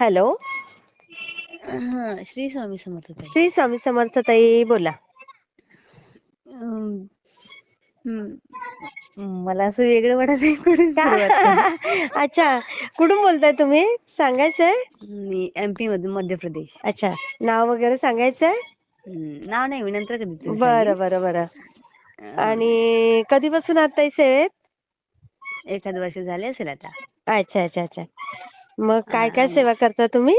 Hello? हा श्री स्वामी समर्थ ताई. श्री स्वामी समर्थ ताई बोला. अं, हम्म, मला असं वेगळं वाटत आहे कुठून सुरुवात करू? अच्छा कुठून बोलताय तुम्ही? सांगायचंय मी एमपी मधून मध्य प्रदेश. अच्छा नाव वगैरे सांगायचंय हम्म, नाव नाही मी नंतर कधीतरी बरं. बरं बरं. अं, आणि कधीपासून ताई सेवेत? एखाद वर्ष झाले असेल आता. अच्छा अच्छा अच्छा. मग काय काय सेवा करता तुम्ही?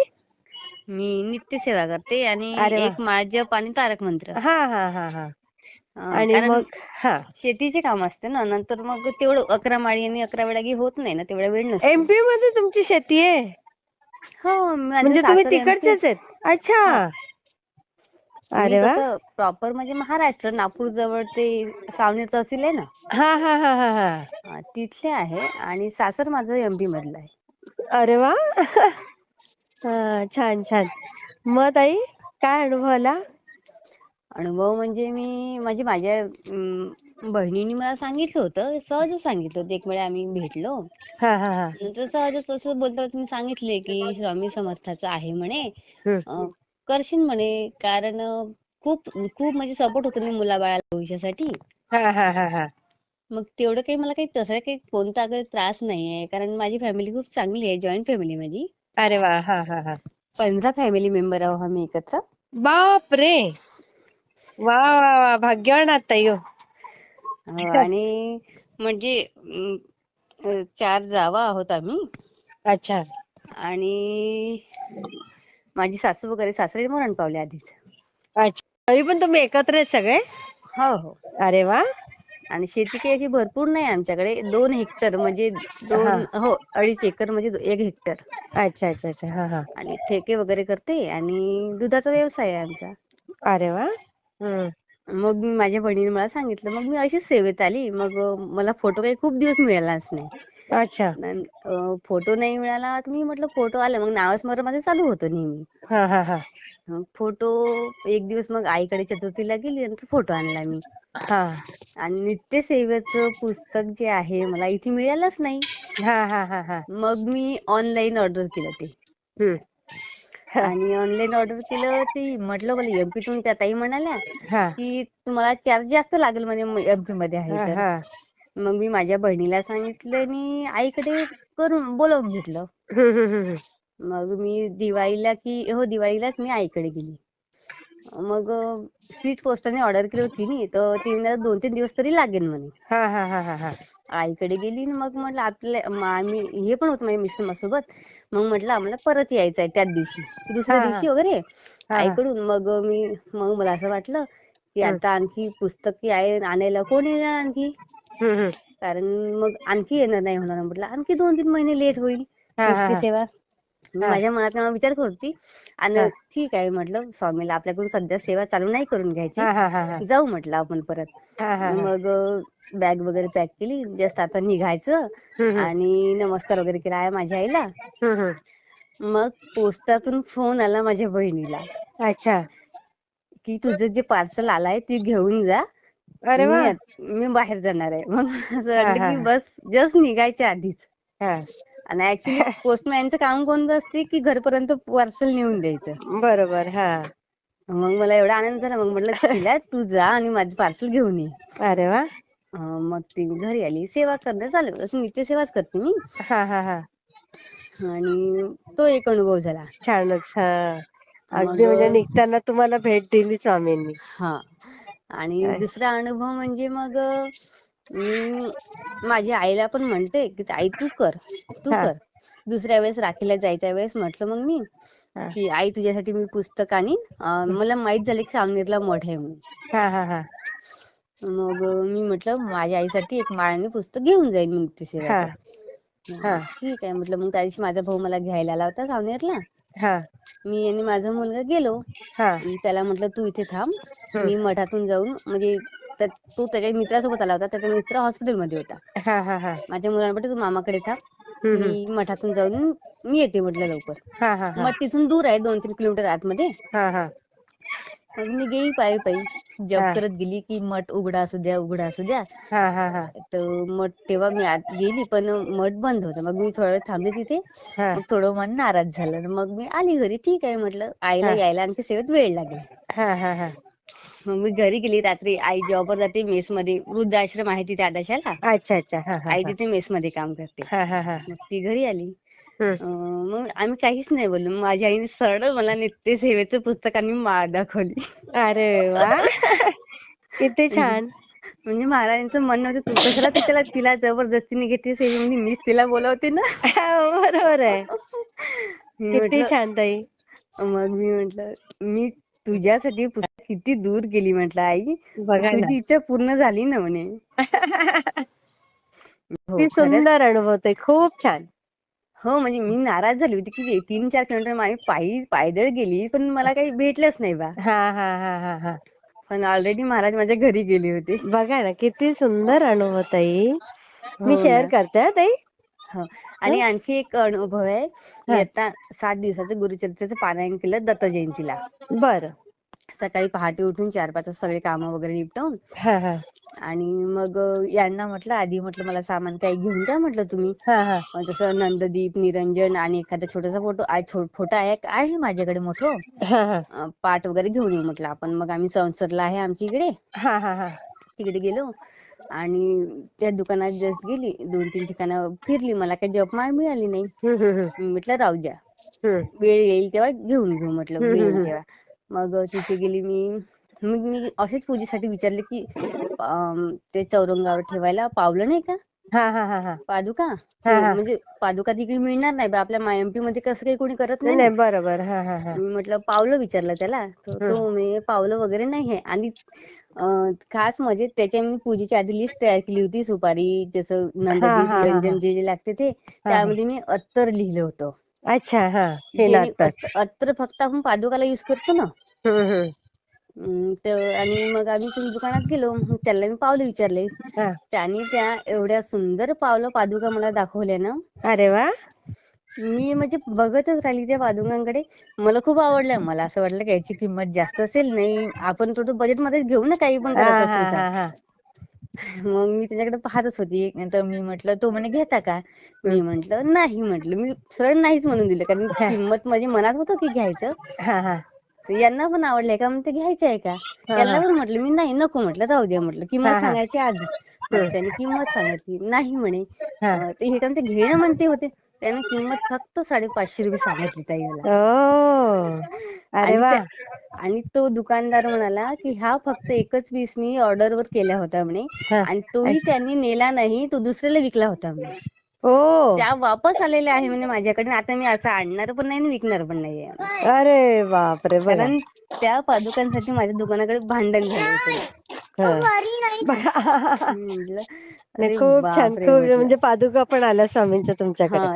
मी नित्य सेवा करते आणि अरे वा. एक माळ जप आणि तारक मंत्र. हा हा हा हा. अं, आणि कारण मग? हा. शेतीचे काम असते ना नंतर मग तेवढं अकरा माळी आणि अकरा वेळा की होत नाही ना तेवढा वेळ नसतो. एमपी मध्ये तुमची शेती आहे? हो माझं म्हणजे तुम्ही सासर MP तिकडचेच आहेत? अच्छा. हा. मी अरे वा. तसं प्रॉपर म्हणजे महाराष्ट्र नागपूर जवळ ते सावनेर तहसील आहे ना. हा हा हा हा हा. हा, तिथले आहे आणि सासर माझं एमपी मधलं आहे. अरे वा. हा छान छान. मग ताई काय अनुभव आला? अनुभव म्हणजे मी म्हणजे माझ्या अं, बहिणीने मला सांगितलं होतं सहजच सांगितलं होतं. एक वेळा आम्ही भेटलो. हा हा हा. नंतर सहजच तसं बोलता बोलता मी सांगितले की स्वामी समर्थाचं आहे म्हणे. अं, करशील म्हणे कारण अं, खूप खूप म्हणजे सपोर्ट होतो ना मुलाबाळाला भविष्यासाठी. हा हा हा हा. मग तेवढं काही मला काही तसं काही कोणता काही त्रास नाहीये. कारण माझी फॅमिली खूप चांगली आहे जॉईंट फॅमिली माझी. अरे वा हा हा हा. पंधरा फॅमिली मेंबर आहोत आम्ही एकत्र. बाप रे वा वा वा भाग्यवान आहात ताई हो अं, आणि म्हणजे अं, अं, चार जावा आहोत आम्ही. अच्छा. आणि माझी सासू वगैरे सासरे मरण पावले आधीच. अच्छा. तरी पण तुम्ही एकत्र आहे सगळे? हो हो. अरे वा. आणि शेती काही अशी भरपूर नाही आमच्याकडे. दोन हेक्टर म्हणजे दोन हो. अडीच एकर म्हणजे एक हेक्टर. अच्छा अच्छा अच्छा. हा हा. आणि ठेके वगैरे करते आणि दुधाचा व्यवसाय आहे आमचा. अरे वा. हम्म. मग मी माझ्या बहिणीने मला सांगितलं मग मी अशीच सेवेत आली मग मला फोटो काही खूप दिवस मिळालाच नाही. अच्छा. अं, फोटो नाही मिळाला तर मी म्हटलं फोटो आला मग नावस्मरण माझं चालू होतं नेहमी. हा हा हा. मग फोटो एक दिवस मग आईकडे चतुर्थीला गेली नंतर फोटो आणला मी. हा. आणि नित्य सेवेचं पुस्तक जे आहे मला इथे मिळालंच नाही. हा हा हा हा. मग मी ऑनलाईन ऑर्डर केलं ते. हम्म. हा. आणि ऑनलाईन ऑर्डर केलं ते म्हटलं मला एमपी तून त्या ताई म्हणाल्या हा. की तुम्हाला चार्ज जास्त लागेल म्हणे एमपी मध्ये आहे तर. हा. मग मी माझ्या बहिणीला सांगितलं आणि आईकडे करून बोलावून घेतलं. हम्म, हम्म, हम्म. मग मी दिवाळीला की हो दिवाळीलाच मी आईकडे गेली मग स्पीड पोस्टाने ऑर्डर केली होती मी तर ती दोन तीन दिवस तरी लागेल म्हणे हा हा हा हा हा आईकडे गेली आणि मग म्हटलं आपल्या आम्ही हे पण होतं माझ्या मिस्टर माझ्यासोबत मग म्हटलं आम्हाला परत यायचं आहे त्याच दिवशी दुसऱ्या. दिवशी वगैरे. आईकडून मग मी मग मला असं वाटलं की. आता आणखी पुस्तक आहे आणायला कोण येणार आणखी. कारण मग आणखी येणं नाही होणार म्हटलं आणखी दोन तीन महिने लेट होईल. सेवा मी. माझ्या मनात विचार करत आणि. ठीक आहे म्हटलं स्वामीला आपल्याकडून सध्या सेवा चालू नाही करून घ्यायची. जाऊ म्हटलं आपण परत. मग बॅग वगैरे पॅक केली जस्ट आता निघायचं. आणि नमस्कार वगैरे केला आहे माझ्या आईला. मग पोस्टातून फोन आला माझ्या बहिणीला अच्छा की तुझं जे पार्सल आलाय ते घेऊन जा अरे मी बाहेर जाणार आहे मग असं वाटलं की. बस जस्ट निघायच्या आधीच. आणि ऍक्च्युली पोस्टमॅनचं काम कोणतं असते की घरपर्यंत पार्सल नेऊन द्यायचं. बरोबर हा. मग मला एवढा आनंद झाला. मग म्हटलं तिला तू जा आणि माझं पार्सल घेऊन ये. अरे वा. मग ती घरी आली. सेवा करणं चालू असं नित्य सेवाच करते मी. हा हा हा. आणि तो एक अनुभव झाला. छानच हा. अगदी म्हणजे निघताना तुम्हाला भेट दिली स्वामींनी. हा. आणि दुसरा अनुभव म्हणजे मग मी माझ्या आईला पण म्हणते की आई तू कर तू हा. कर. दुसऱ्या वेळेस राखीला जायच्या वेळेस म्हटलं मग मी हा. की आई तुझ्यासाठी मी पुस्तक आणीन अं, मला माहीत झालं की सावनेरला मठ आहे म्हणून. हा हा हा. मग मी म्हटलं माझ्या आईसाठी एक माळाने पुस्तक घेऊन जाईन मी हा. हा. ठीक आहे म्हटलं मग त्या दिवशी माझा भाऊ मला घ्यायला आला होता सावनेरला हा. मी आणि माझा मुलगा गेलो. हा. त्याला म्हटलं तू इथे थांब. मी मठातून जाऊन म्हणजे त्या- तो त्याच्या मित्रासोबत आला होता त्याचा मित्र हॉस्पिटलमध्ये होता. हा हा हा. माझ्या मुलाला म्हटलं तू मामाकडे थांब हम्म, मी मठातून जाऊन मी येते म्हटलं लवकर. हा हा हा. मठ तिथून दूर आहे दोन तीन किलोमीटर आतमध्ये. हा हा. मग मी गेली पायी पायी. हा. जप करत गेली की मठ उघडा असू द्या उघडा असू द्या. हा हा हा. तर मठ तेव्हा मी आत गेली पण मठ बंद होता. मग मी थोडा वेळ थांबले तिथे. हा. मग थोडं मन नाराज झालं. मग मी आली घरी. ठीक आहे म्हटलं. आईला हा. यायला आणखी सेवेत वेळ लागेल. हा हा हा. मग मी घरी गेली रात्री. आई जॉबवर जाते मेस मध्ये वृद्धाश्रम आहे तिथे आदाशाला अच्छा अच्छा. हा हा आई हा. तिथे मेस मध्ये काम करते. हा हा हा. मग ती घरी आली. हम्म. अं, मग आम्ही काहीच नाही बोललो. मग माझ्या आईने सरळ मला नित्य सेवेचं पुस्तक आणि माळ दाखवली. अरे वा. किती छान. म्हणजे महाराजांचं म्हणणं होतं तू कशाला तिला तिला जबरदस्तीने घेते सेवेमध्ये मीच तिला बोलवते ना. बरोबर आहे. मी किती म्हटलं छान ताई. मग मी म्हटलं मी तुझ्यासाठी पुस्तक किती दूर गेली म्हटलं आई. तुझी इच्छा पूर्ण झाली ना म्हणे. हो किती खरंच. सुंदर अनुभव ताई खूप छान. हो म्हणजे मी नाराज झाली होती की तीन चार किलोमीटर आम्ही पायी पायदळ गेली पण मला काही भेटलंच नाही बा. हा हा हा हा हा. पण ऑलरेडी महाराज माझ्या घरी गेले होते. बघा ना किती सुंदर अनुभव ताई मी हो शेअर करते हा ताई. हो आणि आणखी एक अनुभव आहे. मी हा. आता सात दिवसाचं गुरुचरित्राचं पारायण केलं दत्त जयंतीला. बर. सकाळी पहाटे उठून चार पाच सगळे कामं वगैरे निपटवून हा हा. आणि मग यांना म्हटलं आधी म्हटलं मला सामान काही घेऊन द्या म्हटलं तुम्ही. हा हा. जसं नंददीप निरंजन आणि एखादा छोटासा फोटो फोटो आहे आहे माझ्याकडे मोठं. पाट वगैरे घेऊन येऊ म्हटलं आपण. मग आम्ही संसदला आहे आमच्या इकडे. हा हा हा. तिकडे गेलो. आणि त्या दुकानात जस्ट गेली. दोन तीन ठिकाणं फिरली. मला काही जपमाळ मिळाली नाही. म्हटलं राहू द्या. वेळ येईल तेव्हा घेऊन घेऊ म्हटलं. वेळ येईल. तेव्हा. मग तिथे गेली मी. मग मी असेच पूजेसाठी विचारले की अं, ते चौरंगावर ठेवायला पावलं नाही का? हा हा हा हा. पादुका? ते हा. म्हणजे पादुका तिकडे मिळणार नाही बा आपल्या एमपी मध्ये कसं काही कोणी करत नाही नाही. नाही ना बरोबर. हा हा हा. मी म्हटलं पावलं विचारलं त्याला. तर हम्म. तो म्हणे पावलं वगैरे नाही आहे. आणि अं, खास म्हणजे त्याच्या मी पूजेची आधी लिस्ट तयार केली होती सुपारी जसं नंददीप हा, निरंजन. जे जे लागते ते. त्यामध्ये मी अत्तर लिहिलं होतं. अच्छा हा. हे जे अत्तर फक्त आपण पादुकाला युज करतो ना? अं, तर आणि मग आम्ही तुम्ही दुकानात गेलो. मग त्याला मी पावलं विचारले. हा. त्यांनी त्या एवढ्या सुंदर पावलं पादुका मला दाखवल्या ना. अरे वा! मी म्हणजे बघतच राहिली त्या पादुकांकडे. मला खूप आवडल्या. मला असं वाटलं की याची किंमत जास्त असेल नाही. आपण थोडं बजेटमध्ये घेऊ ना काही पण हा करायचं हा असेल तर. हा हा. मग मी त्याच्याकडे पाहतच होती. नंतर मी म्हटलं तो म्हणे घेता का? मी. म्हटलं नाही म्हटलं. मी सरळ नाहीच म्हणून दिलं कारण. किंमत माझी मनात होतं की घ्यायचं. हा हा. तर यांना पण आवडलंय का? म्हणते घ्यायचं आहे का? यांना. पण म्हटलं मी नाही नको म्हटलं. राहू द्या म्हटलं. किंमत. सांगायची आधी. त्याने किंमत सांगितली. नाही म्हणे. हा. हे का म्हणते घेणं म्हणते होते. त्याने किंमत फक्त साडेपाचशे रुपये सांगितली ताई मला. ओ. अरे आणि वा. आणि तो दुकानदार म्हणाला की हा फक्त एकच पीस मी ऑर्डर वर केला होता म्हणे. हा. आणि तोही त्यांनी नेला नाही तो दुसऱ्याला विकला होता म्हणे. ओ. त्या वापस आलेल्या आहे म्हणे माझ्याकडे आता मी असं आणणार पण नाही आणि विकणार पण नाहीये अरे बापरे कारण त्या पादुकांसाठी माझ्या दुकानाकडे भांडण झालं होतं. हा. खूप छान म्हणजे पादुका पण आल्या स्वामींच्या तुमच्याकडे.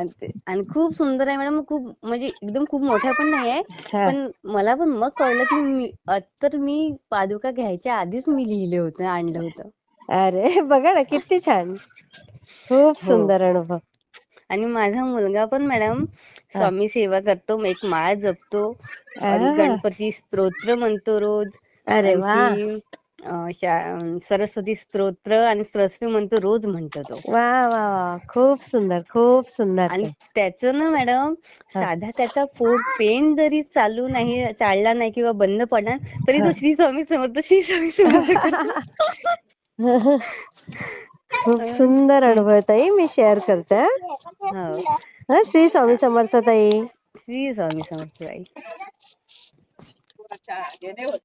आणि खूप सुंदर आहे मॅडम खूप म्हणजे एकदम खूप मोठ्या पण नाही आहे हा. पण मला पण मग कळलं की मी तर मी पादुका घ्यायच्या आधीच मी लिहिलं होतं आणलं होतं. अरे बघा ना किती छान. खूप हो. सुंदर अनुभव. आणि माझा मुलगा पण मॅडम. स्वामी सेवा करतो एक माळ जपतो. गणपती स्तोत्र म्हणतो रोज अरे वा. सरस्वती स्तोत्र आणि सरस्वती म्हणतो रोज म्हणतो तो. वा वा वा. खूप सुंदर खूप सुंदर आणि. त्याचं ना मॅडम. साधा त्याचा पोट पेन जरी चालू नाही चालला नाही किंवा बंद पडला तरी तो. श्री स्वामी समर्थ श्री स्वामी समर्थ करतो. खूप सुंदर अनुभव ताई मी शेअर करते हा, श्री स्वामी समर्थ ताई. श्री स्वामी समर्थ ताई.